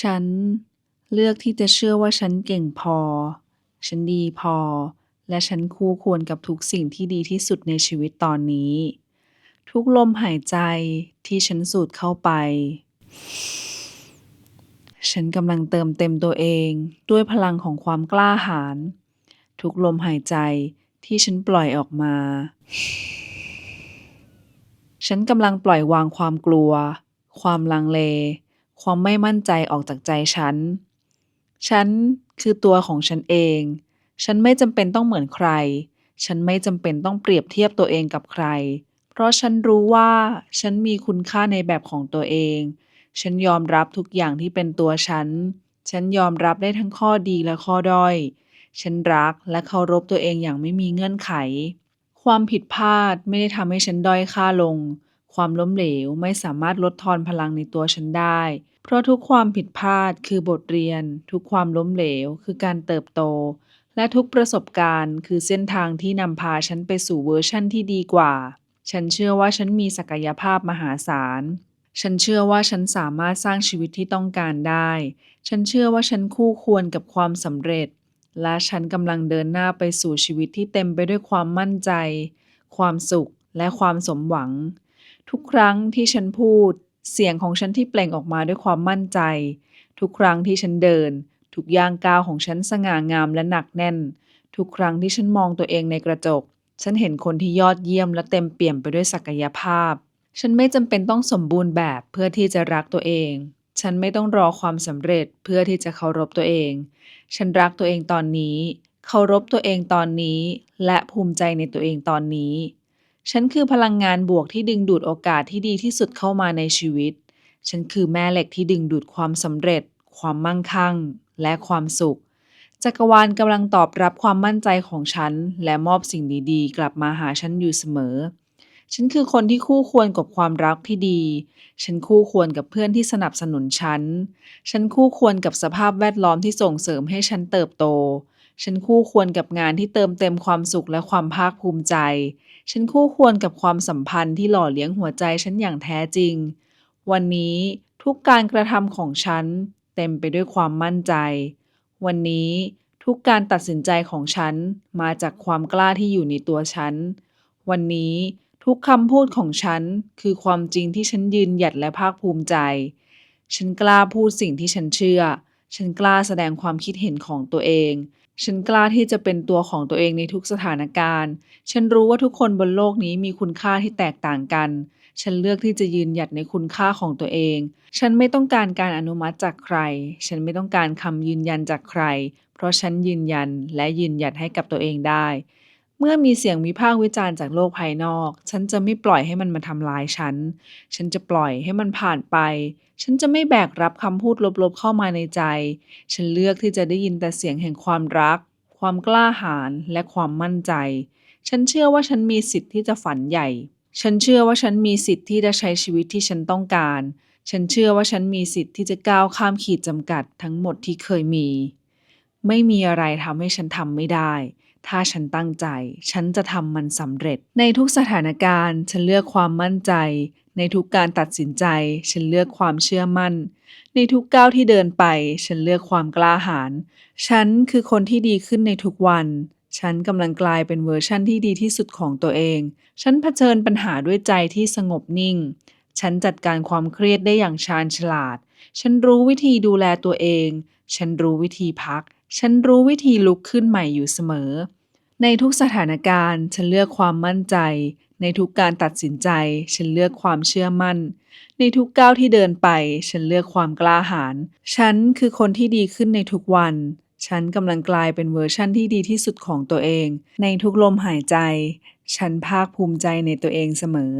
ฉันเลือกที่จะเชื่อว่าฉันเก่งพอ ฉันดีพอ และฉันคู่ควรกับทุกสิ่งที่ดีที่สุดในชีวิตตอนนี้ ทุกลมหายใจที่ฉันสูดเข้าไป ฉันกำลังเติมเต็มตัวเองด้วยพลังของความกล้าหาญ ทุกลมหายใจที่ฉันปล่อยออกมา ฉันกำลังปล่อยวางความกลัว ความลังเล ความไม่มั่นใจออกจากใจฉัน ฉันคือตัวของฉันเอง ฉันไม่จำเป็นต้องเหมือนใคร ฉันไม่จำเป็นต้องเปรียบเทียบตัวเองกับใคร เพราะฉันรู้ว่าฉันมีคุณค่าในแบบของตัวเอง ฉันยอมรับทุกอย่างที่เป็นตัวฉัน ฉันยอมรับได้ทั้งข้อดีและข้อด้อย ฉันรักและเคารพตัวเองอย่างไม่มีเงื่อนไข ความผิดพลาดไม่ได้ทำให้ฉันด้อยค่าลง ความล้มเหลวไม่สามารถลดทอนพลังในตัวฉันได้ เพราะทุกความผิดพลาดคือบทเรียน ทุกความล้มเหลวคือการเติบโต และทุกประสบการณ์ คือเส้นทางที่นำพาฉันไปสู่เวอร์ชั่นที่ดีกว่า ฉันเชื่อว่าฉันมีศักยภาพมหาศาล ฉันเชื่อว่าฉันสามารถสร้างชีวิตที่ต้องการได้ ฉันเชื่อว่าฉันคู่ควรกับความสำเร็จ และฉันกำลังเดินหน้าไปสู่ชีวิตที่เต็มไปด้วยความมั่นใจ ความสุขและความสมหวัง ทุกครั้งที่ฉันพูด เสียงของฉันที่เปล่งออกมาด้วยความมั่นใจ ทุกครั้งที่ฉันเดิน ทุกย่างก้าวของฉันสง่างามและหนักแน่น ทุกครั้งที่ฉันมองตัวเองในกระจก ฉันเห็นคนที่ยอดเยี่ยมและเต็มเปี่ยมไปด้วยศักยภาพ ฉันไม่จำเป็นต้องสมบูรณ์แบบเพื่อที่จะรักตัวเอง ฉันไม่ต้องรอความสำเร็จเพื่อที่จะเคารพตัวเอง ฉันรักตัวเองตอนนี้ เคารพตัวเองตอนนี้ และภูมิใจในตัวเองตอนนี้ ฉันคือพลังงานบวกที่ดึงดูดโอกาสที่ดีที่สุดเข้ามาในชีวิต ฉันคือแม่เหล็กที่ดึงดูดความสำเร็จ ความมั่งคั่ง และความสุข จักรวาลกำลังตอบรับความมั่นใจของฉัน และมอบสิ่งดีๆ กลับมาหาฉันอยู่เสมอ ฉันคือคนที่คู่ควรกับความรักที่ดี ฉันคู่ควรกับเพื่อนที่สนับสนุนฉัน ฉันคู่ควรกับสภาพแวดล้อมที่ส่งเสริมให้ฉันเติบโต ฉันคู่ควรกับงานที่เติมเต็มความสุขและความภาคภูมิใจ ฉันคู่ควรกับความสัมพันธ์ที่หล่อเลี้ยงหัวใจฉันอย่างแท้จริง วันนี้ทุกการกระทำของฉัน เต็มไปด้วยความมั่นใจ วันนี้ทุกการตัดสินใจของฉันมาจากความกล้าที่อยู่ในตัวฉัน วันนี้ทุกคำพูดของฉันคือความจริงที่ฉันยืนหยัดและภาคภูมิใจ ฉันกล้าพูดสิ่งที่ฉันเชื่อ ฉันกล้าแสดงความคิดเห็นของตัวเอง ฉันกล้าที่จะเป็นตัวของตัวเองในทุกสถานการณ์ ฉันรู้ว่าทุกคนบนโลกนี้มีคุณค่าที่แตกต่างกัน ฉันเลือกที่จะยืนหยัดในคุณค่าของตัวเอง ฉันไม่ต้องการการอนุมัติจากใคร ฉันไม่ต้องการคำยืนยันจากใคร เพราะฉันยืนยันและยืนหยัดให้กับตัวเองได้ เมื่อมีเสียงวิพากษ์วิจารณ์จากโลกภายนอก ฉันจะไม่ปล่อยให้มันมาทำร้ายฉัน ฉันจะปล่อยให้มันผ่านไป ฉันจะไม่แบกรับคำพูดลบๆเข้ามาในใจ ฉันเลือกที่จะได้ยินแต่เสียงแห่งความรัก ความกล้าหาญและความมั่นใจ ฉันเชื่อว่าฉันมีสิทธิ์ที่จะฝันใหญ่ ฉันเชื่อว่าฉันมีสิทธิ์ที่จะใช้ชีวิตที่ฉันต้องการ ฉันเชื่อว่าฉันมีสิทธิ์ที่จะก้าวข้ามขีดจำกัดทั้งหมดที่เคยมี ไม่มีอะไรทำให้ฉันทำไม่ได้ ถ้าฉันตั้งใจ ฉันจะทำมันสำเร็จ ในทุกสถานการณ์ ฉันเลือกความมั่นใจ ในทุกการตัดสินใจ ฉันเลือกความเชื่อมั่น ในทุกก้าวที่เดินไป ฉันเลือกความกล้าหาญ ฉันคือคนที่ดีขึ้นในทุกวัน ฉันกำลังกลายเป็นเวอร์ชั่นที่ดีที่สุดของตัวเอง ฉันเผชิญปัญหาด้วยใจที่สงบนิ่ง ฉันจัดการความเครียดได้อย่างชาญฉลาด ฉันรู้วิธีดูแลตัวเอง ฉันรู้วิธีพัก ฉันรู้วิธีลุกขึ้นใหม่อยู่เสมอ ในทุกสถานการณ์ ฉันเลือกความมั่นใจ ในทุกการตัดสินใจ ฉันเลือกความเชื่อมั่น ในทุกก้าวที่เดินไป ฉันเลือกความกล้าหาญ ฉันคือคนที่ดีขึ้นในทุกวัน ฉันกำลังกลายเป็นเวอร์ชั่นที่ดีที่สุดของตัวเอง ในทุกลมหายใจ ฉันภาคภูมิใจในตัวเองเสมอ